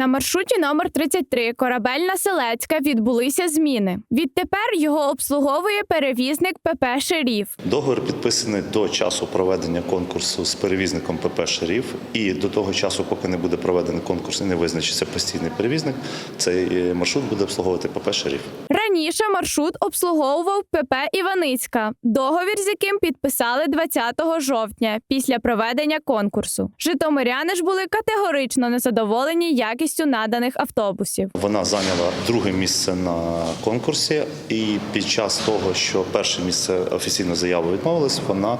На маршруті номер 33 корабельна Селецька відбулися зміни. Відтепер його обслуговує перевізник ПП Шеріф. Договір підписаний до часу проведення конкурсу з перевізником ПП Шеріф. І до того часу, поки не буде проведений конкурс і не визначиться постійний перевізник, цей е, маршрут буде обслуговувати ПП Шеріф. Раніше маршрут обслуговував ПП Іваницька, договір з яким підписали 20 жовтня після проведення конкурсу. Житомиряни ж були категорично незадоволені якістю наданих автобусів. Вона зайняла друге місце на конкурсі, і під час того, що перше місце офіційно заяву відмовилось, вона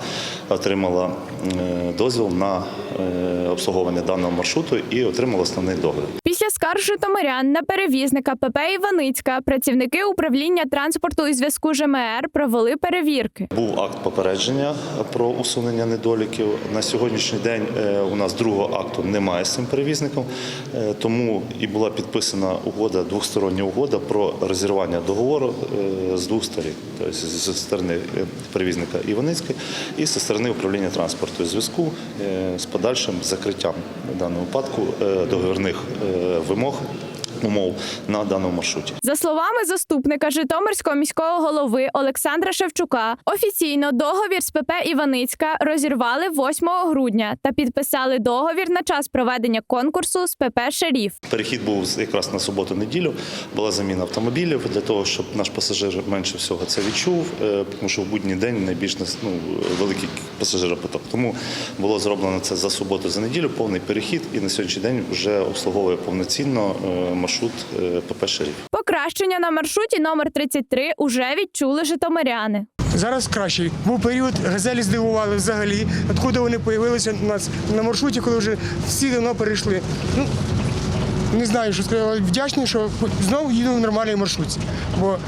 отримала е, дозвіл на е, обслуговування даного маршруту і отримала основний договір. Скарг житомирян на перевізника ПП Іваницька працівники управління транспорту і зв'язку ЖМР провели перевірки. Був акт попередження про усунення недоліків. На сьогоднішній день е, у нас другого акту немає з цим перевізником, е, тому і була підписана угода, двостороння угода про розірвання договору е, з двох сторін, тобто зі сторони перевізника Іваницької і зі сторони управління транспорту і зв'язку з подальшим закриттям в даному випадку договірних вимог умов на даному маршруті. За словами заступника Житомирського міського голови Олександра Шевчука, офіційно договір з ПП Іваницька розірвали 8 грудня та підписали договір на час проведення конкурсу з ПП Шеріф. Перехід був якраз на суботу-неділю. Була заміна автомобілів для того, щоб наш пасажир менше всього це відчув, е, тому що в будній день найбільш ну, великий пасажиропоток. Тому було зроблено це за суботу, за неділю, повний перехід, і на сьогоднішній день вже обслуговує повноцінно е, маршрут е, ПП Шеріф. Покращення на маршруті номер 33 уже відчули житомиряни. Зараз кращий. Був період, газелі здивували взагалі. Откуда вони з'явилися у нас на маршруті, коли вже всі давно перейшли. Ну, не знаю, що сказати. Вдячний, що знову їду в нормальній маршрутці. Бо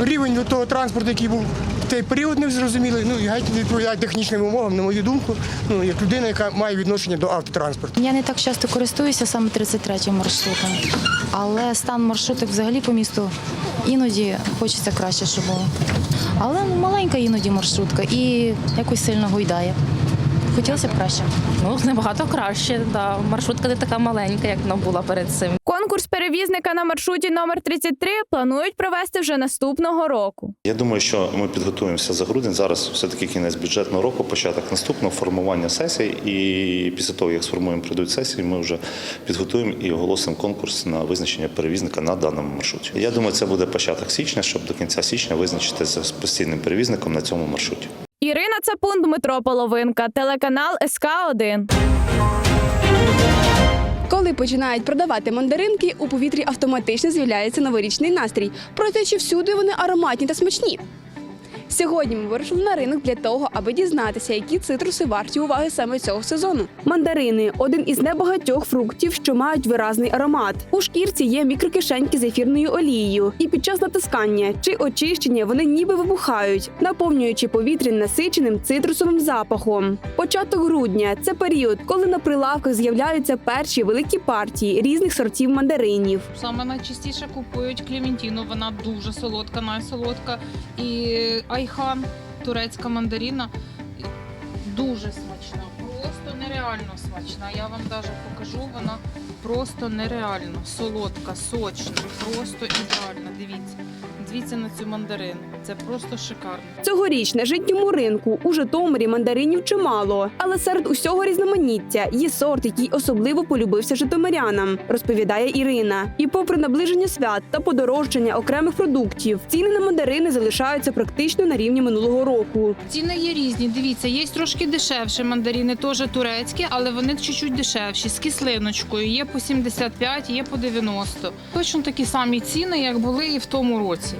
рівень того транспорту, який був той період, не зрозумілий, ну і геть не відповідає технічним умовам, на мою думку, ну як людина, яка має відношення до автотранспорту. Я не так часто користуюся саме 33-м маршрутом, але стан маршруток взагалі по місту іноді хочеться краще, щоб було. Але ну, маленька іноді маршрутка і якось сильно гойдає. Хотілося б краще. Ну, набагато краще. Да. Маршрутка не така маленька, як вона була перед цим. Конкурс перевізника на маршруті номер 33 планують провести вже наступного року. Я думаю, що ми підготуємося за грудень. Зараз все-таки кінець бюджетного року, початок наступного формування сесій. І після того, як сформуємо прийдуть сесії, ми вже підготуємо і оголосимо конкурс на визначення перевізника на даному маршруті. Я думаю, це буде початок січня, щоб до кінця січня визначити з постійним перевізником на цьому маршруті. Ірина Цапун, Дмитро Половинка, телеканал СК 1 Коли починають продавати мандаринки, у повітрі автоматично з'являється новорічний настрій. Проте чи всюди вони ароматні та смачні? Сьогодні ми вирушили на ринок для того, аби дізнатися, які цитруси варті уваги саме цього сезону. Мандарини один із небагатьох фруктів, що мають виразний аромат. У шкірці є мікрокишеньки з ефірною олією, і під час натискання чи очищення вони ніби вибухають, наповнюючи повітря насиченим цитрусовим запахом. Початок грудня це період, коли на прилавках з'являються перші великі партії різних сортів мандаринів. Саме найчастіше купують клементіну, вона дуже солодка, найсолодка. І айхан, турецька мандаріна, дуже смачна, просто нереально смачна. Я вам навіть покажу, вона просто нереально солодка, сочна, просто ідеальна. Дивіться. Дивіться на цю мандарину. Це просто шикарно. Цьогоріч на житньому ринку у Житомирі мандаринів чимало, але серед усього різноманіття є сорт, який особливо полюбився житомирянам, розповідає Ірина. І попри наближення свят та подорожчання окремих продуктів, ціни на мандарини залишаються практично на рівні минулого року. Ціни є різні. Дивіться, є трошки дешевші мандарини, теж турецькі, але вони чуть-чуть дешевші, з кислиночкою. Є по 75, є по 90. Точно такі самі ціни, як були і в тому році.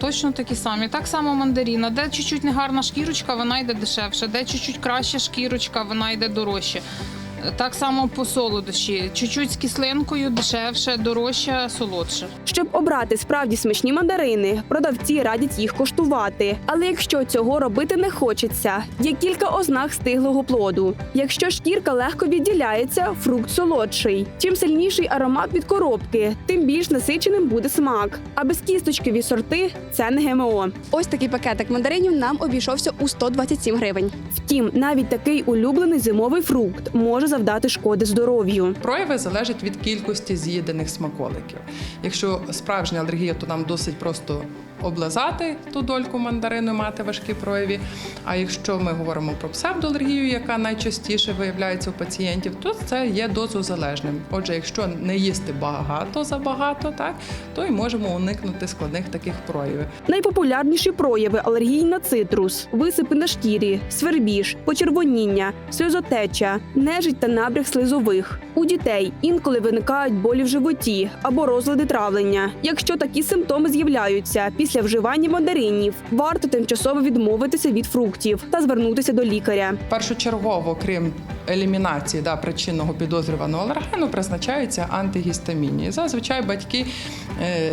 Точно такі самі. Так само мандаріна. Де чуть-чуть негарна шкірочка, вона йде дешевше. Де чуть-чуть краща шкірочка, вона йде дорожче. Так само по солодощі. Чуть-чуть з кислинкою, дешевше, дорожче, солодше. Щоб обрати справді смачні мандарини, продавці радять їх коштувати. Але якщо цього робити не хочеться, є кілька ознак стиглого плоду. Якщо шкірка легко відділяється, фрукт солодший. Чим сильніший аромат від коробки, тим більш насиченим буде смак. А безкісточкові сорти це не ГМО. Ось такий пакетик мандаринів нам обійшовся у 127 гривень. Втім, навіть такий улюблений зимовий фрукт може завдати шкоди здоров'ю. Прояви залежать від кількості з'їдених смаколиків. Якщо справжня алергія, то нам досить просто облизати ту дольку мандарину, мати важкі прояви. А якщо ми говоримо про псевдоалергію, яка найчастіше виявляється у пацієнтів, то це є дозозалежним. Отже, якщо не їсти багато забагато, так то й можемо уникнути складних таких проявів. Найпопулярніші прояви алергії на цитрус, висипи на шкірі, свербіж, почервоніння, сльозотеча, нежить та набряг слизових. У дітей інколи виникають болі в животі або розлади травлення. Якщо такі симптоми з'являються після вживання мандаринів, варто тимчасово відмовитися від фруктів та звернутися до лікаря. Першочергово, крім елімінації да, причинного підозрюваного алергену, призначаються антигістамінні. Зазвичай батьки е,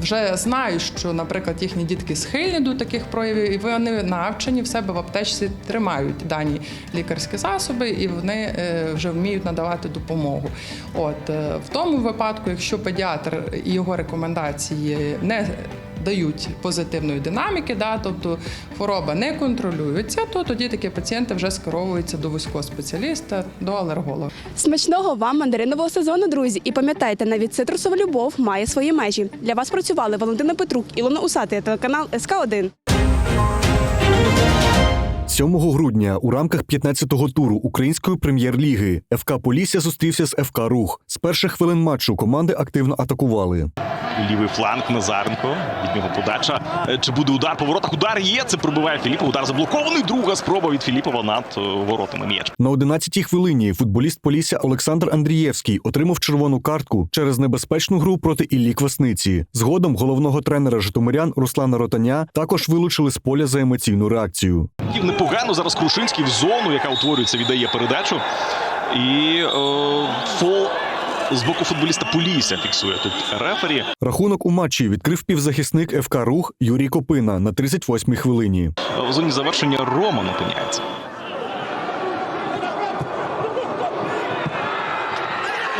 вже знають, що, наприклад, їхні дітки схильні до таких проявів, і вони навчені в себе в аптечці тримають дані лікарські засоби, і вони е, вже вміють надавати допомогу. От е, в тому випадку, якщо педіатр і його рекомендації не дають позитивної динаміки, да, тобто хвороба не контролюється, то тоді такі пацієнти вже скеровуються до вузького спеціаліста, до алерголога. Смачного вам мандаринового сезону, друзі! І пам'ятайте, навіть цитрусова любов має свої межі. Для вас працювали Валентина Петрук, Ілона Усати, телеканал СК 1 7 грудня у рамках 15-го туру української прем'єр-ліги ФК Полісся зустрівся з ФК Рух. З перших хвилин матчу команди активно атакували. Лівий фланг Назаренко. Від нього подача. Е, Чи буде удар по воротах? Удар є. Це пробиває Філіпов. Удар заблокований. Друга спроба від Філіпова над е, воротами м'яч. На 11-й хвилині футболіст Полісся Олександр Андрієвський отримав червону картку через небезпечну гру проти Іллі Квасниці. Згодом головного тренера Житомирян Руслана Ротаня також вилучили з поля за емоційну реакцію. Хотів непогано. Зараз Крушинський в зону, яка утворюється, віддає передачу. І е, фол з боку футболіста Полісся фіксує тут рефері. Рахунок у матчі відкрив півзахисник ФК Рух Юрій Копина на 38-й хвилині. В зоні завершення Роман опиняється.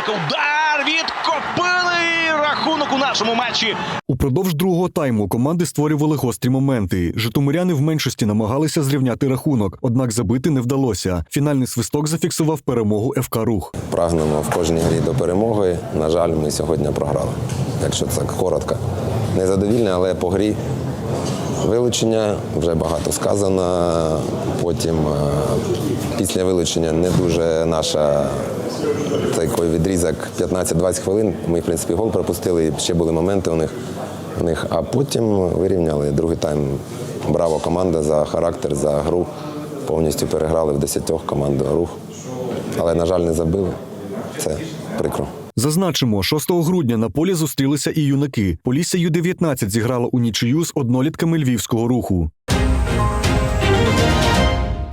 Удар від Копили! Рахунок у нашому матчі. Упродовж другого тайму команди створювали гострі моменти. Житомиряни в меншості намагалися зрівняти рахунок, однак забити не вдалося. Фінальний свисток зафіксував перемогу ФК Рух. Прагнемо в кожній грі до перемоги. На жаль, ми сьогодні програли. Якщо це коротко. Незадовільне, але по грі вилучення вже багато сказано. Потім е, після вилучення не дуже наша такий відрізок 15-20 хвилин. Ми, в принципі, гол пропустили, ще були моменти у них. У них, а потім вирівняли другий тайм. Браво команда за характер, за гру. Повністю переграли в 10 команду рух. Але, на жаль, не забили. Це прикро. Зазначимо, 6 грудня на полі зустрілися і юнаки. Полісся Ю-19 зіграла у нічию з однолітками львівського руху.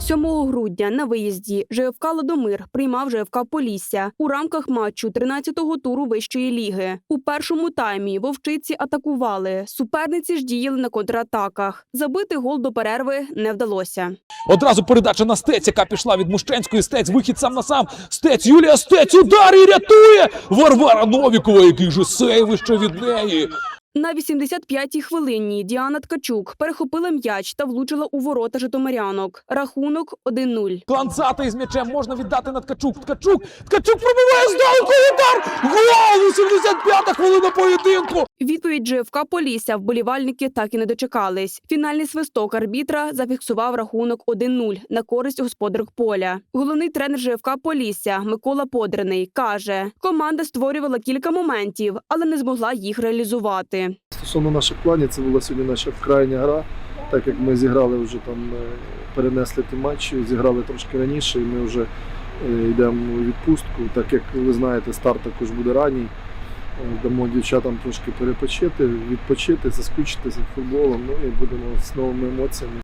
7 грудня на виїзді ЖФК Ладомир приймав ЖФК Полісся у рамках матчу 13-го туру вищої ліги. У першому таймі вовчиці атакували. Суперниці ж діяли на контратаках. Забити гол до перерви не вдалося. Одразу передача на стець, яка пішла від Мущенської. Стець, вихід сам на сам. Стець, Юлія Стець, удар і рятує! Варвара Новікова, який же сейв ще від неї. На 85-й хвилині Діана Ткачук перехопила м'яч та влучила у ворота житомирянок. Рахунок 1-0. Кланцата із м'ячем можна віддати на Ткачук. Ткачук, Ткачук пробиває здалеку удар! Гол! 85-та хвилина поєдинку! Відповідь ЖФК Полісся вболівальники так і не дочекались. Фінальний свисток арбітра зафіксував рахунок 1-0 на користь господарок поля. Головний тренер ЖФК Полісся Микола Подраний каже, команда створювала кілька моментів, але не змогла їх реалізувати. Стосовно наших планів, це була сьогодні наша крайня гра. Так як ми зіграли вже там, е, перенесли ті матчі, зіграли трошки раніше, і ми вже е, йдемо у відпустку. Так як ви знаєте, старт також буде ранній. Е, Дамо дівчатам трошки перепочити, відпочити, заскучитися футболом. Ну і будемо з новими емоціями